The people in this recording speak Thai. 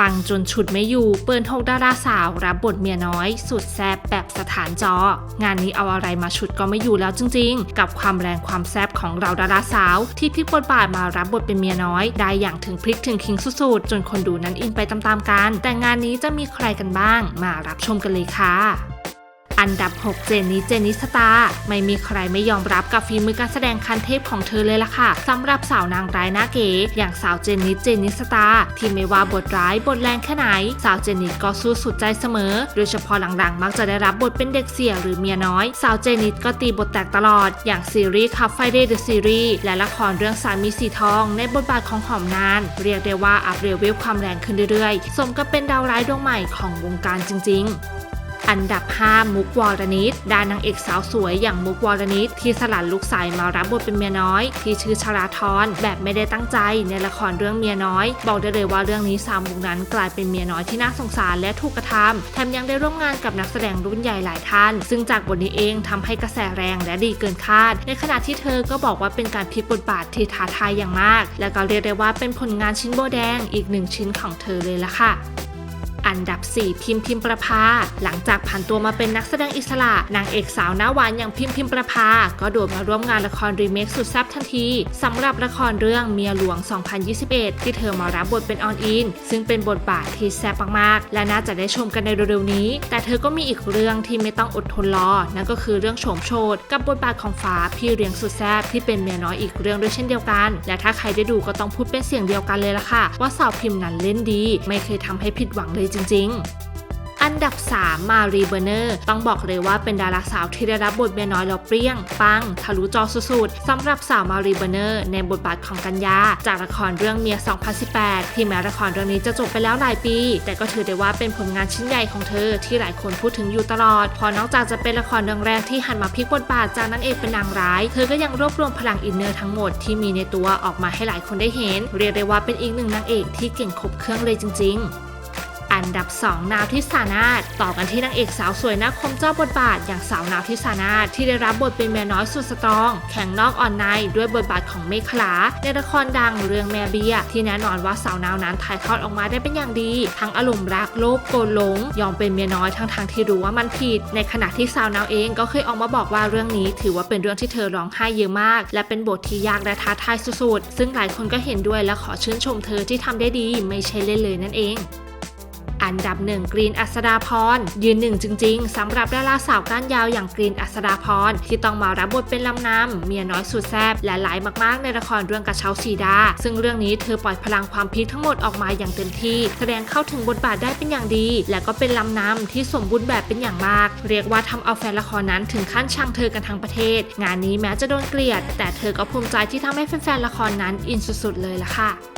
ปังจนฉุดไม่อยู่ เปิดหกดาราสาวรับบทเมียน้อย สุดแซ่บแบบสถานจอ งานนี้เอาอะไรมาฉุดก็ไม่อยู่แล้วจริง ๆ กับความแรงความแซ่บของเราดาราสาว ที่พลิกบทบาทมารับบทเป็นเมียน้อย ได้อย่างถึงพลิกถึงคิงสุดๆ จนคนดูนั้นอินไปตามๆกัน แต่งานนี้จะมีใครกันบ้าง มารับชมกันเลยค่ะ อันดับ 6 เจนนิสเจนนิสตา ไม่มีใครไม่ยอมรับกับฝีมือการแสดงคันเทพของเธอเลยล่ะค่ะสำหรับสาวนางร้ายหน้าเก๋อย่างสาวเจนนิสเจนนิสตา ที่ไม่ว่าบทร้ายบทแรงแค่ไหน สาวเจนนิสก็สู้สุดใจเสมอ โดยเฉพาะหลังๆ มักจะได้รับบทเป็นเด็กเสี่ยหรือเมียน้อย สาวเจนนิสก็ตีบทแตกตลอด อย่างซีรีส์คับไฟเดย์เดอะซีรีส์และละครเรื่องสามีสีทอง ในบทบาทของหอมนาน เรียกได้ว่าอัพเรเวลความแรงขึ้นเรื่อยๆ สมกับเป็นดาวร้ายดวงใหม่ของวงการจริง ๆ อันดับ 5 มุกวอรนิตดานางเอกสาวสวยอย่างมุกวอรนิตที่สลัดลูกสายมารับบทเป็นเมียน้อย ที่ชื่อชราธรแบบไม่ได้ตั้งใจในละครเรื่องเมียน้อย บอกได้เลยว่าเรื่องนี้สาวมุกนั้นกลายเป็นเมียน้อยที่น่าสงสารและถูกกระทำแถมยังได้ร่วมงานกับนักแสดงรุ่นใหญ่หลายท่าน ซึ่งจากบทนี้เองทำให้กระแสแรงและดีเกินคาด ในขณะที่เธอก็บอกว่าเป็นการพลิกบทบาทที่ท้าทายอย่างมาก และก็เรียกได้ว่าเป็นผลงานชิ้นโบแดงอีกหนึ่งชิ้นของเธอเลยละค่ะ อันดับ 4 พิมพ์พิมประภา หลังจากผ่านตัวมาเป็นนักแสดงอิสระ นางเอกสาวหน้าหวานอย่างพิมพ์พิมประภา ก็โดดมาร่วมงานละครรีเมคสุดแซ่บทันทีสำหรับละครเรื่องเมียหลวง 2021 ที่เธอมารับบทเป็นออนอิน ซึ่งเป็นบทบาทที่แซ่บมากๆ และน่าจะได้ชมกันในเร็วๆนี้ แต่เธอก็มีอีกเรื่องที่ไม่ต้องอดทนรอ นั่นก็คือเรื่องโฉมโชดกับบทบาทของฟ้าพี่เลี้ยงสุดแซ่บที่เป็นเมียน้อยอีกเรื่องด้วยเช่นเดียวกัน และถ้าใครได้ดูก็ต้องพูดเป็นเสียงเดียวกันเลยล่ะค่ะ ว่าสาวพิมพ์นั้นเล่นดี ไม่เคยทำให้ผิดหวังเลยจริง ๆอันดับ 3 มารีเบอร์เนอร์ ต้องบอกเลยว่าเป็นดาราสาวที่ได้รับบทเมียน้อยแล้วเปรี้ยง ปัง ทะลุจอสุดๆสำหรับสาวมารีเบอร์เนอร์ ในบทบาทของกัญญา จากละครเรื่องเมีย 2018 ที่แม้ละครเรื่องนี้จะจบไปแล้วหลายปี แต่ก็ถือได้ว่าเป็นผลงานชิ้นใหญ่ของเธอที่หลายคนพูดถึงอยู่ตลอด พอนอกจากจะเป็นละครเรื่องแรกที่หันมาพลิกบทบาทจากนางเอกเป็นนางร้าย เธอก็ยังรวบรวมพลังอินเนอร์ทั้งหมดที่มีในตัวออกมาให้หลายคนได้เห็น เรียกได้ว่าเป็นอีกหนึ่งนางเอกที่เก่งครบเครื่องเลยจริง ๆ อันดับ 2 นาวทิสานาถต่อกันที่นางเอกสาวสวยน้าคมเจ้าบทบาทอย่างสาวนาวทิสานาถที่ได้รับบทเป็นแม่น้อยสุดสตรอง แข่งนอกออนในด้วยบทบาทของเมฆลาในละครดังเรื่องแม่เบียที่แน่นอนว่าสาวนาวนั้นถ่ายทอดออกมาได้เป็นอย่างดี ทั้งอารมณ์รักโลภโกรธหลง ยอมเป็นเมียน้อยทั้งทางที่รู้ว่ามันผิด ในขณะที่สาวนาวเองก็เคยออกมาบอกว่าเรื่องนี้ ถือว่าเป็นเรื่องที่เธอร้องไห้เยอะมาก และเป็นบทที่ยากและท้าทายสุดๆซึ่งหลายคนก็เห็นด้วยและขอชื่นชมเธอที่ทำได้ดี ไม่ใช่เล่นเลยนั่นเอง อันดับหนึ่งกรีนอัสดาพรยืนหนึ่งจริง ๆสำหรับดาราสาวก้านยาวอย่างกรีนอัสดาพรที่ต้องมารับบทเป็นลำนำเมียน้อยสุดแซ่บและหลายมากๆ ในละครเรื่องกระเช้าสีดา ซึ่งเรื่องนี้เธอปล่อยพลังความพีคทั้งหมดออกมาอย่างเต็มที่ แสดงเข้าถึงบทบาทได้เป็นอย่างดี และก็เป็นลำนำที่สมบูรณ์แบบเป็นอย่างมาก เรียกว่าทำเอาแฟนละครนั้นถึงขั้นชังเธอกันทั้งประเทศ งานนี้แม้จะโดนเกลียด แต่เธอก็ภูมิใจที่ทำให้แฟนๆละครนั้นอินสุดๆเลยล่ะค่ะ